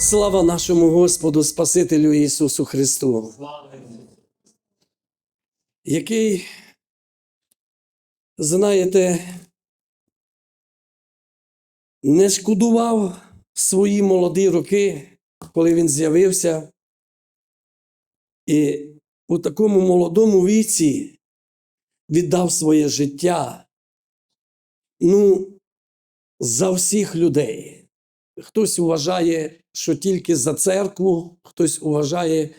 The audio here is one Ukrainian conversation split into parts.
Слава нашому Господу, Спасителю Ісусу Христу, який, знаєте, не шкодував свої молоді роки, коли він з'явився. І у такому молодому віці віддав своє життя ну, за всіх людей. Хтось вважає, що тільки за церкву, хтось вважає,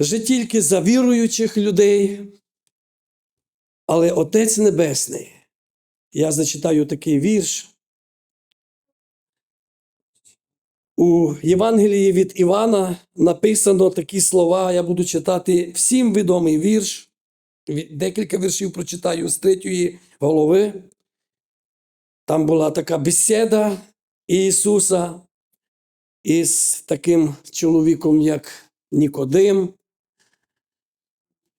що тільки за віруючих людей. Але Отець Небесний, я зачитаю такий вірш. У Євангелії від Івана написано такі слова. Я буду читати всім відомий вірш. Декілька віршів прочитаю з третьої голови. Там була така бесіда Ісуса із таким чоловіком, як Нікодим,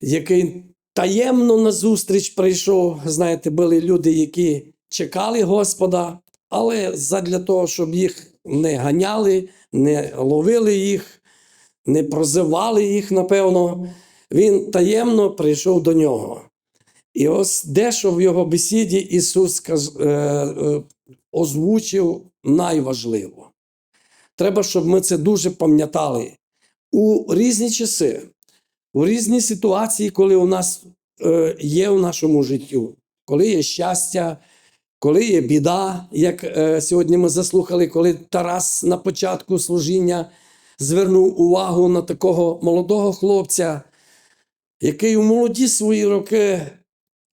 який таємно на зустріч прийшов. Знаєте, були люди, які чекали Господа, але задля того, щоб їх не ганяли, не ловили їх, не прозивали їх, напевно, він таємно прийшов до нього. І ось дещо в його бесіді Ісус е, е, озвучив найважливо. Треба, щоб ми це дуже пам'ятали. У різні часи, у різні ситуації, коли у нас е, є в нашому життю, коли є щастя, коли є біда, як е, сьогодні ми заслухали, коли Тарас на початку служіння звернув увагу на такого молодого хлопця, який у молоді свої роки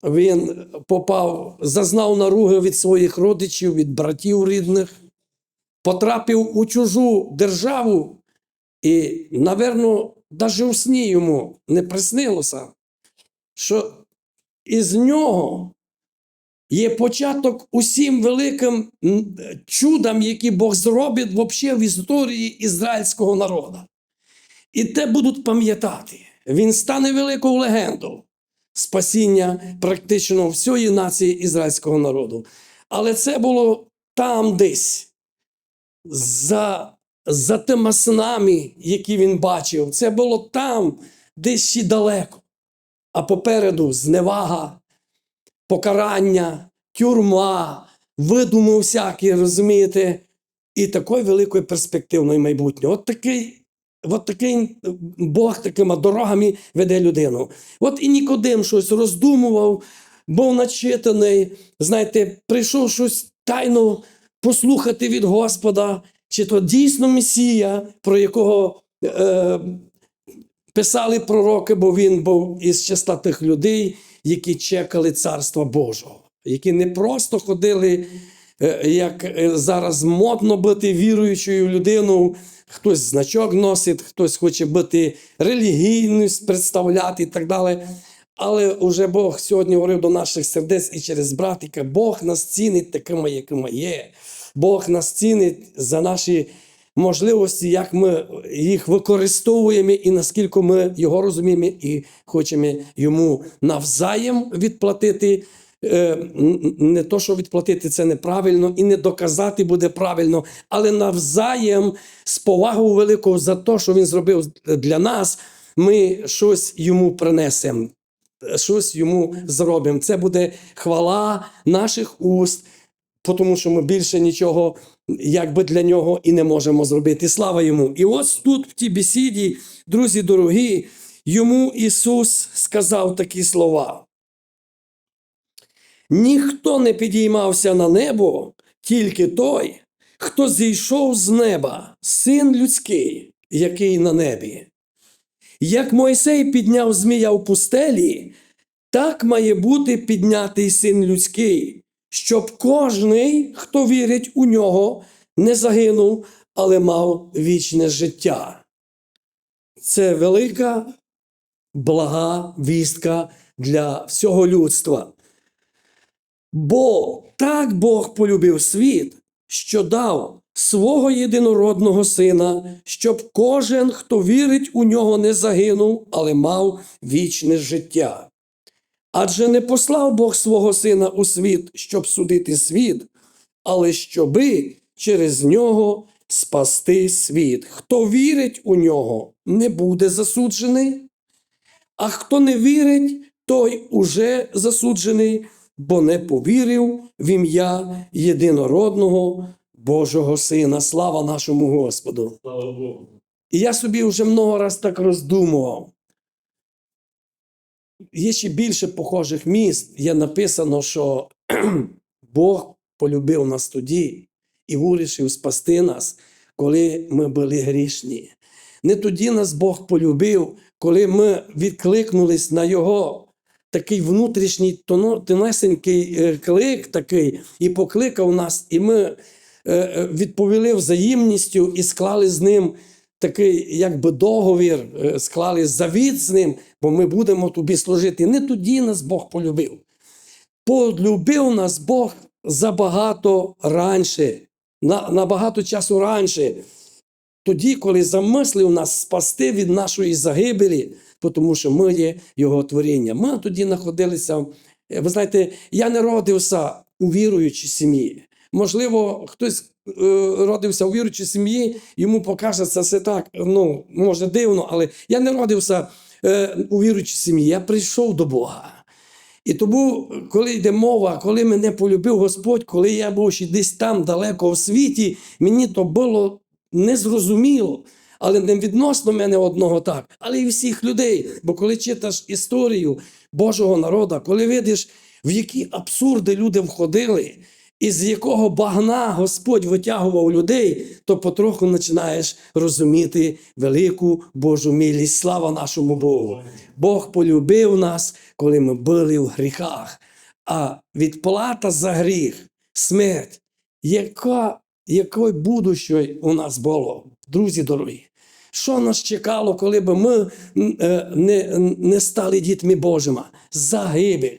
він попав, зазнав наруги від своїх родичів, від братів рідних, потрапив у чужу державу, і, напевно, навіть у сні йому не приснилося, що із нього є початок усім великим чудам, які Бог зробить взагалі в історії ізраїльського народу. І те будуть пам'ятати. Він стане великою легендою спасіння практично всієї нації ізраїльського народу. Але це було там десь, за, за тими снами, які він бачив. Це було там, десь ще далеко. А попереду зневага, покарання, тюрма, видуми всякі, розумієте, і такої великої перспективної майбутнього. От такий. От такий Бог такими дорогами веде людину. От і Нікодим щось роздумував, був начитаний, знаєте, прийшов щось тайно послухати від Господа, чи то дійсно Месія, про якого е, писали пророки, бо він був із числа тих людей, які чекали Царства Божого, які не просто ходили, як е, зараз модно бути віруючою людиною. Хтось значок носить, хтось хоче бути релігійність представляти і так далі. Але вже Бог сьогодні говорив до наших сердець і через братика, Бог нас цінить такими, якими є. Бог нас цінить за наші можливості, як ми їх використовуємо і наскільки ми його розуміємо і хочемо йому навзаєм відплатити. Е, Не то, що відплатити це неправильно, і не доказати буде правильно, але навзаєм з повагою великою за те, що він зробив для нас, ми щось йому принесемо щось йому зробимо. Це буде хвала наших уст, тому що ми більше нічого якби для нього і не можемо зробити. Слава йому! І ось тут, в тій бесіді, друзі дорогі, йому Ісус сказав такі слова. Ніхто не підіймався на небо, тільки той, хто зійшов з неба, син людський, який на небі. Як Мойсей підняв змія в пустелі, так має бути піднятий син людський, щоб кожний, хто вірить у нього, не загинув, але мав вічне життя. Це велика блага вістка для всього людства. Бо так Бог полюбив світ, що дав свого єдинородного сина, щоб кожен, хто вірить у нього, не загинув, але мав вічне життя. Адже не послав Бог свого сина у світ, щоб судити світ, але щоби через нього спасти світ. Хто вірить у нього, не буде засуджений, а хто не вірить, той уже засуджений, бо не повірив в ім'я єдинородного Божого Сина. Слава нашому Господу! Слава Богу. І я собі вже много раз так роздумував. Є ще більше похожих міст. Є написано, що Бог полюбив нас тоді і вирішив спасти нас, коли ми були грішні. Не тоді нас Бог полюбив, коли ми відкликнулись на Його такий внутрішній тонесенький е, клик такий, і покликав нас, і ми е, е, відповіли взаємністю і склали з ним такий якби договір, склали завіт з ним, бо ми будемо тобі служити. Не тоді нас Бог полюбив. Полюбив нас Бог забагато раніше, на, набагато часу раніше. Тоді, коли замислив нас спасти від нашої загибелі, тому що ми є Його творіння. Ми тоді знаходилися. е, Ви знаєте, я не родився у віруючій сім'ї. Можливо, хтось е, родився у віруючій сім'ї, йому покажеться все так, ну, може дивно, але я не родився е, у віруючій сім'ї, я прийшов до Бога. І тому, коли йде мова, коли мене полюбив Господь, коли я був ще десь там далеко в світі, мені то було незрозуміло. Але не відносно мене одного так, але й всіх людей. Бо коли читаєш історію Божого народу, коли видиш, в які абсурди люди входили, і з якого багна Господь витягував людей, то потроху починаєш розуміти велику Божу милість. Слава нашому Богу. Бог полюбив нас, коли ми були в гріхах. А відплата за гріх, смерть, яка, якою будущою у нас було, друзі дорогі. Що нас чекало, коли б ми е, не, не стали дітьми Божими? Загибель.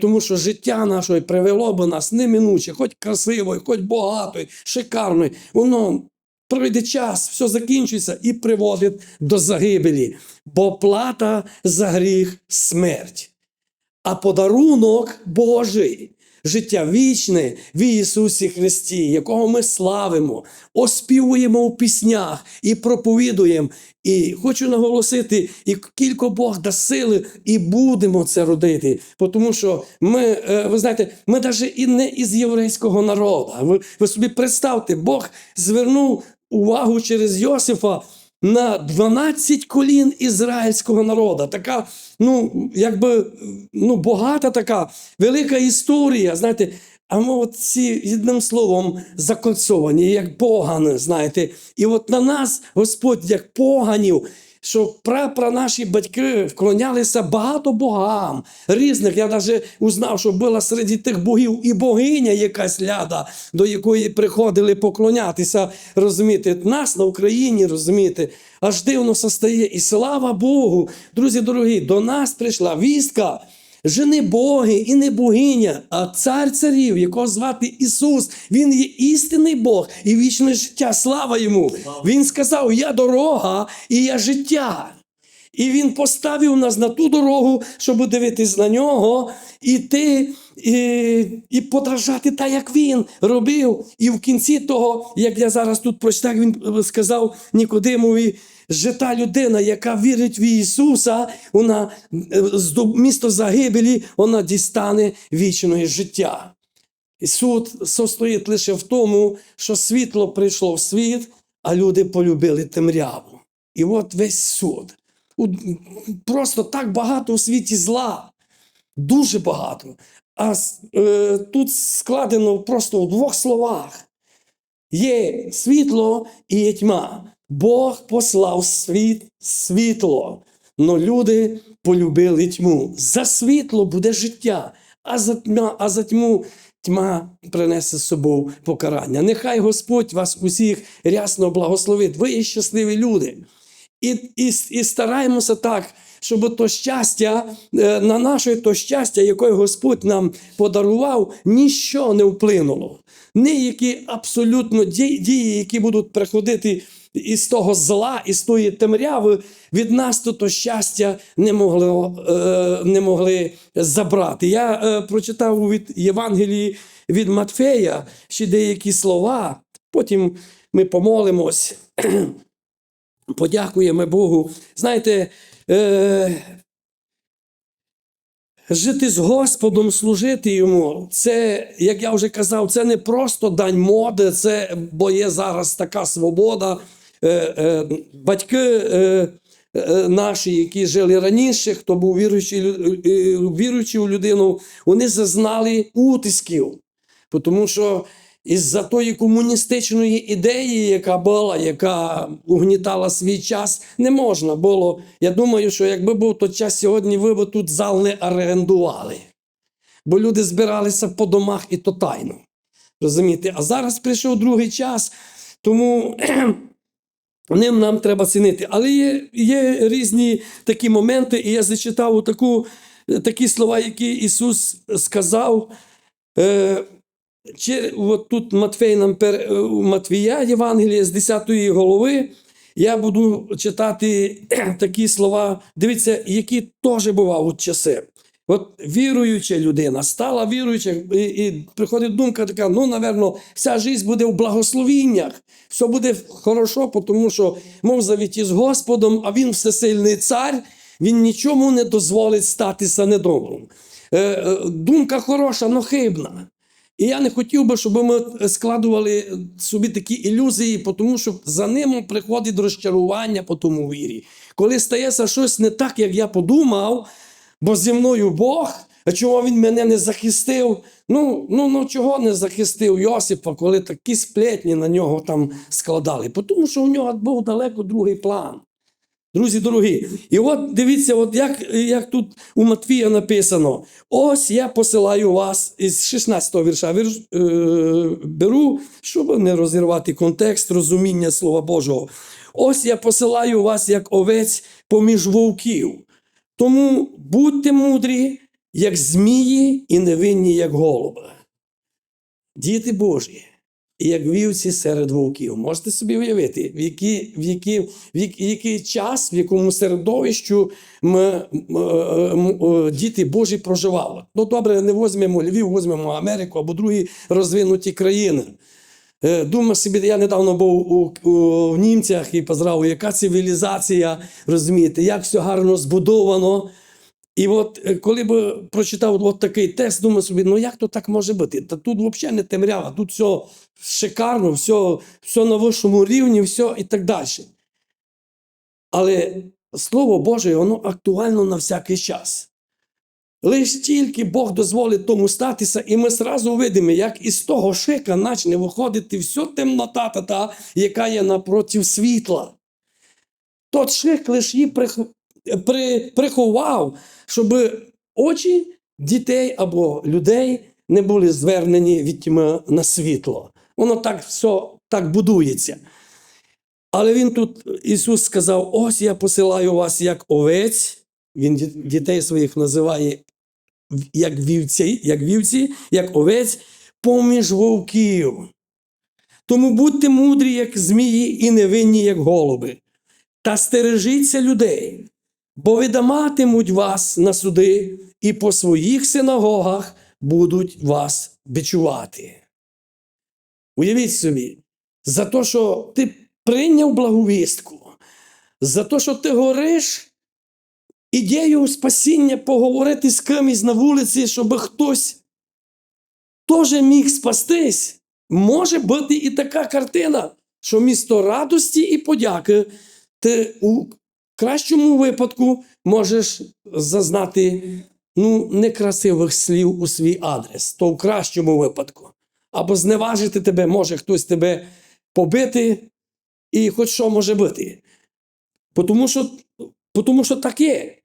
Тому що життя наше привело б нас неминуче, хоч красивою, хоч багатою, шикарною. Воно пройде час, все закінчується і приводить до загибелі. Бо плата за гріх смерть. А подарунок Божий, життя вічне в Ісусі Христі, якого ми славимо, оспівуємо у піснях і проповідуємо. І хочу наголосити, і кілько Бог дасть сили, і будемо це родити. Тому що ми, е, ви знаєте, ми навіть і не із єврейського народу. Ви, ви собі представте, Бог звернув увагу через Йосифа на 12 колін ізраїльського народу. Така, ну, якби ну, багата така велика історія. Знаєте, а ми от ці одним словом закольцовані, як погани, знаєте. І от на нас Господь, як поганів, що прапра наші батьки вклонялися багато богам різних. Я навіть узнав, що була серед тих богів і богиня якась ляда, до якої приходили поклонятися. Розумієте, нас на Україні, розумієте, аж дивно состає. І слава Богу, друзі дорогі, до нас прийшла вістка. Же не боги і не богиня, а цар царів, якого звати Ісус. Він є істинний Бог і вічне життя. Слава йому. Він сказав: Я дорога і я життя. І він поставив нас на ту дорогу, щоб дивитись на нього, іти і, і подражати так, як він робив. І в кінці того, як я зараз тут прочитав, він сказав Нікодимові, що та людина, яка вірить в Ісуса, вона е, з місто загибелі, вона дістане вічного життя. І суд состоїть лише в тому, що світло прийшло в світ, а люди полюбили темряву. І от весь суд. Просто так багато у світі зла, дуже багато. А е, тут складено просто в двох словах: є світло і є тьма. Бог послав світ світло, но люди полюбили тьму. За світло буде життя, а за, тьма, а за тьму тьма принесе з собою покарання. Нехай Господь вас усіх рясно благословить. Ви є щасливі люди. І, і, і стараємося так, щоб то щастя, е, на наше то щастя, яке Господь нам подарував, ніщо не вплинуло. Ніякі абсолютно дії, які будуть приходити із того зла, із тої темряви, від нас то, то щастя не могли, е, не могли забрати. Я е, прочитав від Євангелії від Матфея ще деякі слова. Потім ми помолимось, подякуємо Богу. Знаєте, е, жити з Господом, служити йому, це, як я вже казав, це не просто дань моди, це, бо є зараз така свобода. Е, е, батьки е, е, наші, які жили раніше, хто був віруючий, е, у людину, вони зазнали утисків. Тому що із-за тої комуністичної ідеї, яка була, яка угнітала свій час, не можна було. Я думаю, що якби був той час сьогодні, ви б тут зал не орендували. Бо люди збиралися по домах і то тайно. Розумієте? А зараз прийшов другий час, тому ним нам треба цінити. Але є, є різні такі моменти, і я зачитав таку, такі слова, які Ісус сказав. Е, чи, от тут Матфей нам пер, е, Матвія Євангелія з 10 голови. Я буду читати такі слова, дивіться, які теж бували у часи. От віруюча людина стала віруюча, і, і приходить думка така: ну, напевно, вся життя буде в благословіннях, все буде хорошо, тому що мов завіті з Господом, а він всесильний цар, він нічому не дозволить статися недобрим. Е, е, думка хороша, но хибна. І я не хотів би, щоб ми складували собі такі ілюзії, тому що за ними приходить розчарування по тому вірі. Коли стається щось не так, як я подумав, бо зі мною Бог, а чого він мене не захистив? Ну, ну, ну чого не захистив Йосипа, коли такі сплетні на нього там складали? Тому що у нього був далеко другий план. Друзі дорогі, і от дивіться, от як, як тут у Матвія написано: ось я посилаю вас із 16-го вірша вірш, е, беру, щоб не розірвати контекст розуміння Слова Божого. Ось я посилаю вас як овець поміж вовків. Тому будьте мудрі, як змії, і невинні, як голуби. Діти Божі, як вівці серед вовків. Можете собі уявити, в який, в який, в який, час, в якому середовищу м, м, е, діти Божі проживали. Ну, добре, не візьмемо Львів, візьмемо Америку або другі розвинуті країни. Е, Думаю собі, я недавно був у, у, в німцях і позрав, яка цивілізація, розумієте, як все гарно збудовано. І от е, коли б прочитав от такий текст, думаю собі, ну як то так може бути? Та тут взагалі не темрява, тут все шикарно, все, все на вищому рівні, все і так далі. Але Слово Боже, воно актуально на всякий час. Лиш тільки Бог дозволить тому статися, і ми зразу видимо, як із того шика почне виходити вся темнота, та, яка є напроти світла. Тот шик лише її при, приховав, щоб очі дітей або людей не були звернені від тьми на світло. Воно так все так будується. Але він тут, Ісус сказав: ось я посилаю вас як овець. Він дітей своїх називає як вівці, як вівці, як овець поміж вовків. Тому будьте мудрі, як змії, і невинні, як голуби. Та стережіться людей, бо видаматимуть вас на суди, і по своїх синагогах будуть вас бичувати. Уявіть собі, за те, що ти прийняв благовістку, за те, що ти гориш ідею спасіння поговорити з кимось на вулиці, щоб хтось теж міг спастись. Може бути і така картина, що місто радості і подяки ти у кращому випадку можеш зазнати ну, некрасивих слів у свій адрес, то в кращому випадку. Або зневажити тебе, може хтось тебе побити, і хоч що може бути. Тому що, тому що так є.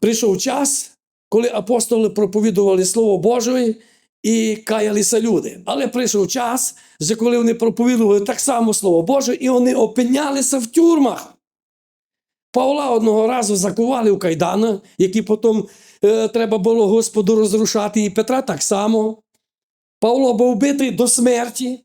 Прийшов час, коли апостоли проповідували Слово Боже і каялися люди. Але прийшов час, коли вони проповідували так само Слово Боже, і вони опинялися в тюрмах. Павла одного разу закували в кайдана, які потім е, треба було Господу розрушати, і Петра так само. Павло був битий до смерті,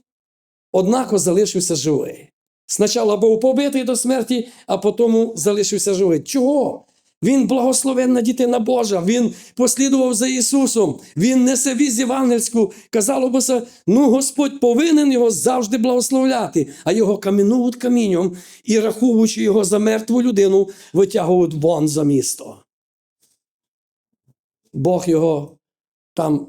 однако залишився живий. Спочатку був побитий до смерті, а потім залишився живий. Чого? Він благословенна дитина Божа, він послідував за Ісусом, він несе візь євангельську. Казало би, ну Господь повинен його завжди благословляти, а його камінують камінням і, рахуючи його за мертву людину, витягують вон за місто. Бог його там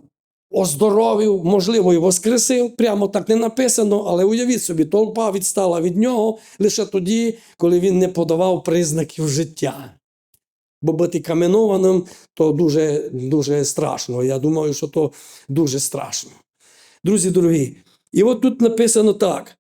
оздоровив, можливо, і воскресив. Прямо так не написано, але уявіть собі, толпа відстала від нього лише тоді, коли він не подавав признаків життя. Бо бути каменованим то дуже, дуже страшно. Я думаю, що то дуже страшно. Друзі дорогі, і от тут написано так: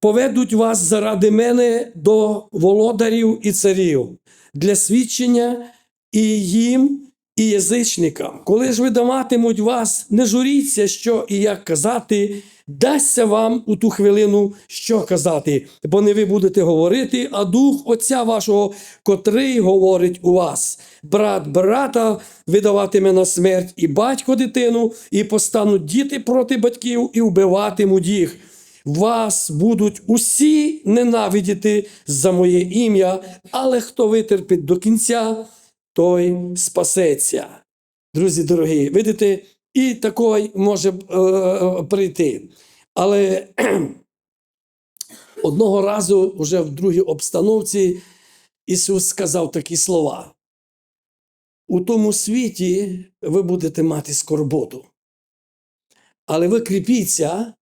поведуть вас заради мене до володарів і царів для свідчення і їм, і язичникам. Коли ж видаватимуть вас, не журіться, що і як казати, дасться вам у ту хвилину, що казати, бо не ви будете говорити, а дух Отця вашого, котрий говорить у вас. Брат брата видаватиме на смерть і батько дитину, і постануть діти проти батьків, і вбиватимуть їх. Вас будуть усі ненавидіти за моє ім'я, але хто витерпить до кінця, той спасеться. Друзі дорогі, видите, і такий може е, е, прийти. Але одного разу, вже в другій обстановці, Ісус сказав такі слова: у тому світі ви будете мати скорботу. Але ви кріпіться,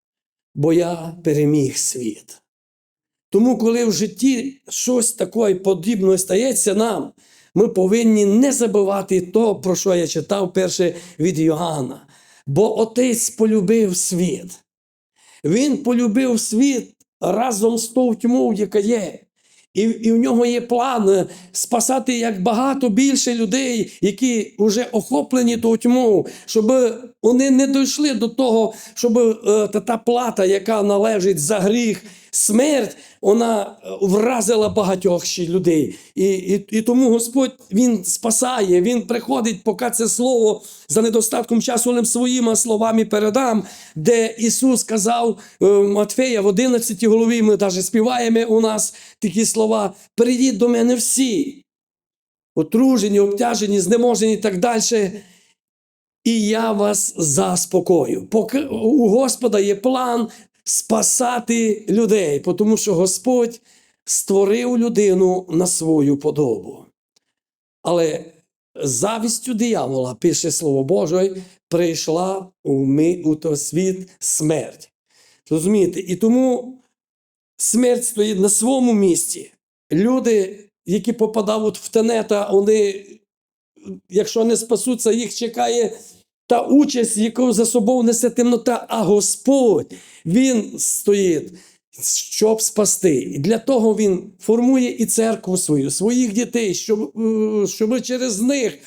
бо я переміг світ. Тому, коли в житті щось таке подібне стається нам, ми повинні не забувати то, про що я читав перше від Йоганна. Бо Отець полюбив світ. Він полюбив світ разом з тою тьмою, яка є. І, і в нього є план е, спасати як багато більше людей, які вже охоплені тою тьмою, щоб вони не дійшли до того, щоб е, та, та плата, яка належить за гріх, смерть, вона е, вразила багатьох ще людей. І, і, і тому Господь Він спасає, Він приходить, поки це слово за недостатком часу ним своїми словами передам, де Ісус сказав Матфея в 11 голові, ми навіть співаємо у нас такі слова: прийдіть до мене всі, отружені, обтяжені, знеможені і так далі. І я вас заспокою. У Господа є план спасати людей, тому що Господь створив людину на свою подобу. Але завістю диявола, пише Слово Боже, прийшла у, ми, у той світ смерть. Розумієте? І тому смерть стоїть на своєму місці. Люди, які попадають в тенета, вони, якщо не спасуться, їх чекає та участь, яку за собою несе темнота, а Господь Він стоїть, щоб спасти. І для того Він формує і церкву свою, своїх дітей, щоб, е, щоб через них е,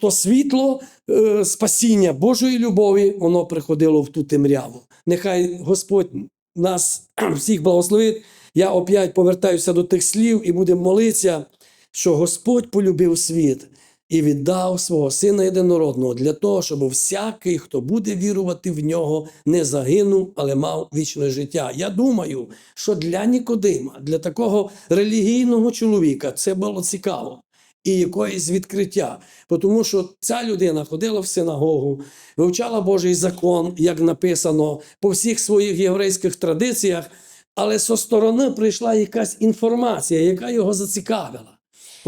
то світло е, спасіння Божої любові, воно приходило в ту темряву. Нехай Господь нас всіх благословить. Я опять повертаюся до тих слів і будемо молитися, що Господь полюбив світ і віддав свого Сина єдинородного для того, щоб всякий, хто буде вірувати в нього, не загинув, але мав вічне життя. Я думаю, що для Нікодима, для такого релігійного чоловіка, це було цікаво. І якоїсь відкриття, тому що ця людина ходила в синагогу, вивчала Божий закон, як написано, по всіх своїх єврейських традиціях, але зі сторони прийшла якась інформація, яка його зацікавила.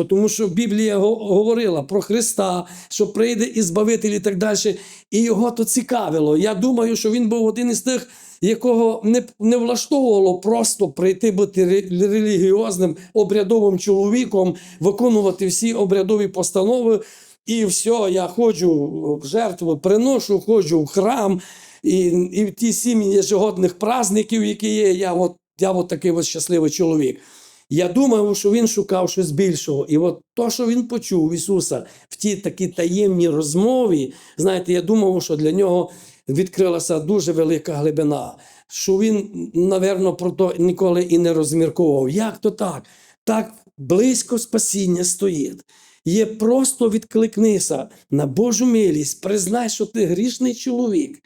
Тому що Біблія говорила про Христа, що прийде і збавитель і так далі. І його то цікавило. Я думаю, що він був один із тих, якого не, не влаштовувало просто прийти бути релігіозним обрядовим чоловіком, виконувати всі обрядові постанови. І все, я ходжу в жертву, приношу, ходжу в храм, і, і в ті сім'ї ежегодних праздників, які є, я от, я от такий от щасливий чоловік. Я думав, що він шукав щось більшого. І от то, що він почув Ісуса в тій такій таємній розмові, знаєте, я думав, що для нього відкрилася дуже велика глибина, що він, напевно, про то ніколи і не розмірковував. Як то так? Так близько спасіння стоїть. Є просто відкликнися на Божу милість, признай, що ти грішний чоловік.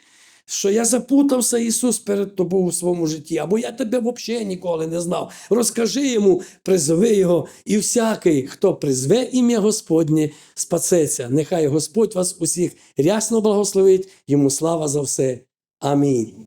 Що я запутався, Ісус, перед тобою у своєму житті, або я тебе взагалі ніколи не знав. Розкажи йому, призови його, і всякий, хто призве ім'я Господнє, спасеться. Нехай Господь вас усіх рясно благословить, йому слава за все. Амінь.